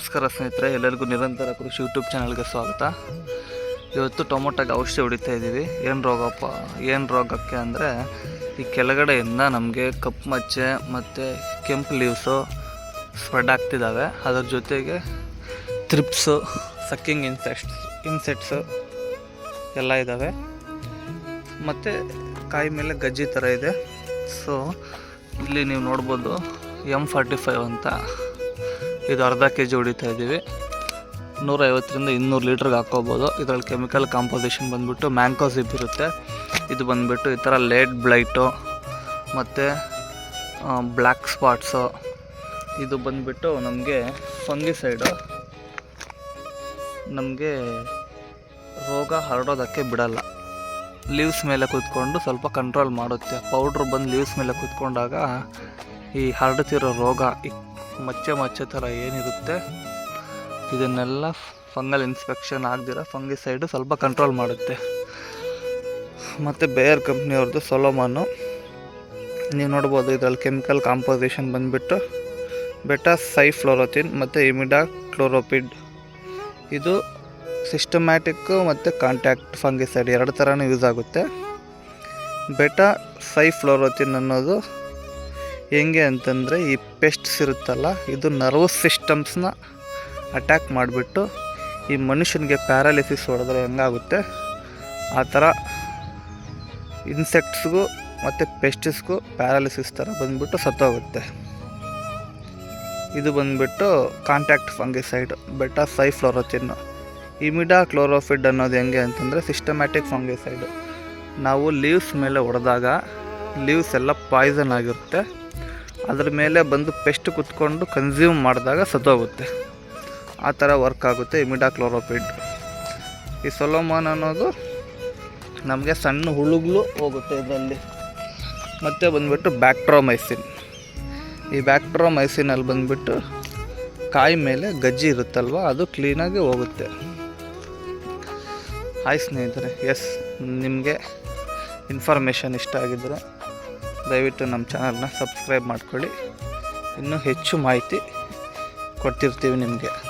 ನಮಸ್ಕಾರ ಸ್ನೇಹಿತರೆ, ಎಲ್ಲರಿಗೂ ನಿರಂತರ ಕೃಷಿ ಯೂಟ್ಯೂಬ್ ಚಾನಲ್ಗೆ ಸ್ವಾಗತ. ಇವತ್ತು ಟೊಮೊಟೊಗೆ ಔಷಧಿ ಹೊಡಿತಾ ಇದ್ದೀವಿ ಏನು ರೋಗಪ್ಪ ಏನು ರೋಗಕ್ಕೆ ಅಂದರೆ ಈ ಕೆಳಗಡೆಯಿಂದ ನಮಗೆ ಕಪ್ಪು ಮಚ್ಚೆ ಮತ್ತು ಕೆಂಪು ಲೀವ್ಸು ಸ್ಪ್ರೆಡ್ ಆಗ್ತಿದ್ದಾವೆ ಅದರ ಜೊತೆಗೆ ತ್ರಿಪ್ಸು ಸಕ್ಕಿಂಗ್ ಇನ್ಸೆಕ್ಟ್ಸ್ ಇನ್ಸೆಕ್ಟ್ಸು ಎಲ್ಲ ಇದ್ದಾವೆ ಮತ್ತು ಕಾಯಿ ಮೇಲೆ ಗಜ್ಜಿ ಥರ ಇದೆ. ಸೊ ಇಲ್ಲಿ ನೀವು ನೋಡ್ಬೋದು ಎಂ ಫಾರ್ಟಿ ಫೈವ್ ಅಂತ. ಇದು ಅರ್ಧ ಕೆ ಜಿ ಹೊಡಿತಾ ಇದ್ದೀವಿ. ನೂರೈವತ್ತರಿಂದ ಇನ್ನೂರು ಲೀಟ್ರಿಗೆ ಹಾಕೋಬೋದು ಇದರಲ್ಲಿ ಕೆಮಿಕಲ್ ಕಾಂಪೋಸಿಷನ್ ಬಂದುಬಿಟ್ಟು ಮ್ಯಾಂಕೋಸಿಪ್ ಇರುತ್ತೆ. ಇದು ಬಂದುಬಿಟ್ಟು ಈ ಥರ ಲೇಟ್ ಬ್ಲೈಟು ಮತ್ತು ಬ್ಲ್ಯಾಕ್ ಸ್ಪಾಟ್ಸು. ಇದು ಬಂದುಬಿಟ್ಟು ನಮಗೆ ಫಂಗಿಸೈಡು. ನಮಗೆ ರೋಗ ಹರಡೋದಕ್ಕೆ ಬಿಡಲ್ಲ. ಲೀವ್ಸ್ ಮೇಲೆ ಕೂತ್ಕೊಂಡು ಸ್ವಲ್ಪ ಕಂಟ್ರೋಲ್ ಮಾಡುತ್ತೆ. ಪೌಡ್ರ್ ಬಂದು ಲೀವ್ಸ್ ಮೇಲೆ ಕೂತ್ಕೊಂಡಾಗ ಈ ಹರಡುತ್ತಿರೋ ರೋಗ ಮಚ್ಚೆ ಮಚ್ಚೆ ಥರ ಏನಿರುತ್ತೆ, ಇದನ್ನೆಲ್ಲ ಫಂಗಲ್ ಇನ್ಸ್ಪೆಕ್ಷನ್ ಆಗದಿರ ಫಂಗಿಸೈಡು ಸ್ವಲ್ಪ ಕಂಟ್ರೋಲ್ ಮಾಡುತ್ತೆ. ಮತ್ತು ಬೇಯರ್ ಕಂಪ್ನಿಯವ್ರದ್ದು ಸೊಲೋಮಾನು. ನೀವು ನೋಡ್ಬೋದು ಇದರಲ್ಲಿ ಕೆಮಿಕಲ್ ಕಾಂಪೋಸಿಷನ್ ಬಂದುಬಿಟ್ಟು ಬೆಟಾ ಸೈಫ್ಲೋರೋತಿನ್ ಮತ್ತು ಇಮಿಡಾ ಕ್ಲೋರೋಪಿಡ್ ಇದು ಸಿಸ್ಟಮ್ಯಾಟಿಕ್ಕು ಮತ್ತು ಕಾಂಟ್ಯಾಕ್ಟ್ ಫಂಗಿಸೈಡ್ ಎರಡು ಥರನೂ ಯೂಸ್ ಆಗುತ್ತೆ. ಬೆಟಾ ಸೈಫ್ಲೋರೋತಿನ್ ಅನ್ನೋದು ಹೆಂಗೆ ಅಂತಂದರೆ ಈ ಪೆಸ್ಟ್ಸ್ ಇರುತ್ತಲ್ಲ, ಇದು ನರ್ವಸ್ ಸಿಸ್ಟಮ್ಸ್ನ ಅಟ್ಯಾಕ್ ಮಾಡಿಬಿಟ್ಟು ಈ ಮನುಷ್ಯನಿಗೆ ಪ್ಯಾರಾಲಿಸಿಸ್ ಹೊಡೆದ್ರೆ ಹೆಂಗಾಗುತ್ತೆ? ಆ ಥರ ಇನ್ಸೆಕ್ಟ್ಸ್ಗೂ ಮತ್ತು ಪೆಸ್ಟಿಸ್ಗೂ ಪ್ಯಾರಾಲಿಸಿಸ್ ಥರ ಬಂದುಬಿಟ್ಟು ಸತ್ತೋಗುತ್ತೆ. ಇದು ಬಂದುಬಿಟ್ಟು contact fungicide, beta ಸೈಫ್ಲೋರೋಚಿನ್ನು imidacloprid ಅನ್ನೋದು ಹೆಂಗೆ ಅಂತಂದರೆ ಸಿಸ್ಟಮ್ಯಾಟಿಕ್ ಫಂಗಿಸೈಡು. ನಾವು ಲೀವ್ಸ್ ಮೇಲೆ ಹೊಡೆದಾಗ ಲೀವ್ಸ್ ಎಲ್ಲ ಪಾಯ್ಸನ್ ಆಗಿರುತ್ತೆ. ಅದ್ರ ಮೇಲೆ ಬಂದು ಪೆಸ್ಟ್ ಕುತ್ಕೊಂಡು ಕನ್ಸ್ಯೂಮ್ ಮಾಡಿದಾಗ ಸತ್ತೋಗುತ್ತೆ. ಆ ಥರ ವರ್ಕ್ ಆಗುತ್ತೆ ಇಮಿಡಾಕ್ಲೋರೋಪಿಡ್ ಈ ಸೊಲೋಮಾನ್ ಅನ್ನೋದು ನಮಗೆ ಸಣ್ಣ ಹುಳುಗಳು ಹೋಗುತ್ತೆ ಇದರಲ್ಲಿ. ಮತ್ತು ಬಂದುಬಿಟ್ಟು ಬ್ಯಾಕ್ಟ್ರೋಮೈಸಿನ್. ಈ ಬ್ಯಾಕ್ಟ್ರೋಮೈಸಿನಲ್ಲಿ ಬಂದುಬಿಟ್ಟು ಕಾಯಿ ಮೇಲೆ ಗಜ್ಜಿ ಇರುತ್ತಲ್ವ, ಅದು ಕ್ಲೀನಾಗಿ ಹೋಗುತ್ತೆ. ಹಾಯ್ ಸ್ನೇಹಿತರೆ ಎಸ್ ನಿಮಗೆ ಇನ್ಫಾರ್ಮೇಷನ್ ಇಷ್ಟ ಆಗಿದ್ದರೆ ದಯವಿಟ್ಟು ನಮ್ಮ ಚಾನಲ್ನ ಸಬ್ಸ್ಕ್ರೈಬ್ ಮಾಡ್ಕೊಳ್ಳಿ. ಇನ್ನೂ ಹೆಚ್ಚು ಮಾಹಿತಿ ಕೊಡ್ತಿರ್ತೀವಿ ನಿಮಗೆ.